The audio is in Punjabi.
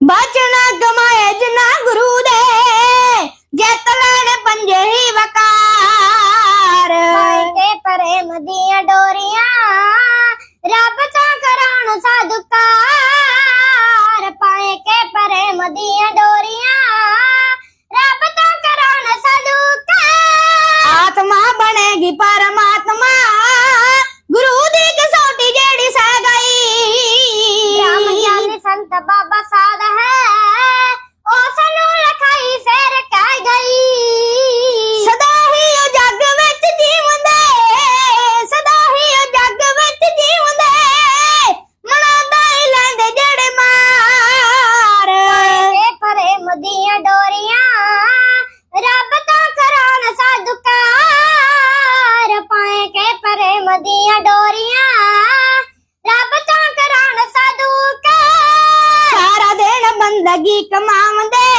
ਬਚਨਾ ਕਮਾਏ ਜਿਨਾ ਗੁਰੂ ਦੇ। ਜਿੱਤ ਲੈਣ ਪੰਜੇ ਹੀ ਵਕਾਰ। ਕੇ ਪ੍ਰੇਮ ਦੀਆਂ ਡੋਰੀਆਂ। ਰੱਬ ਤਾਂ ਕਰਾਉਣ ਸਾਧੁਕਾਰ। ਪਾਏ ਕੇ ਪ੍ਰੇਮ ਦੀਆਂ ਡੋਰੀਆਂ। ਰੱਬ ਤਾਂ ਕਰਾਉਣ ਸਾਧੁਕਾਰ। ਆਤਮਾ ਬਣੇਗੀ ਪਰਮਾਤਮਾ। ਗੁਰੂ ਦੀ ਕਸੌਟੀ ਜਿਹੜੀ ਸਹਿ ਗਈ। ਰਾਮ ਗਿਆਨੀ ਸੰਤ ਬਾਬਾ ਪ੍ਰੇਮ ਦੀਆਂ ਡੋਰੀਆਂ। ਰੱਬ ਤਾਂ ਕਰਾਉਣ ਸਾਧੁਕਾਰ ਸਾਰਾ ਦਿਨ ਬੰਦਗੀ ਕਮਾਉਂਦੇ।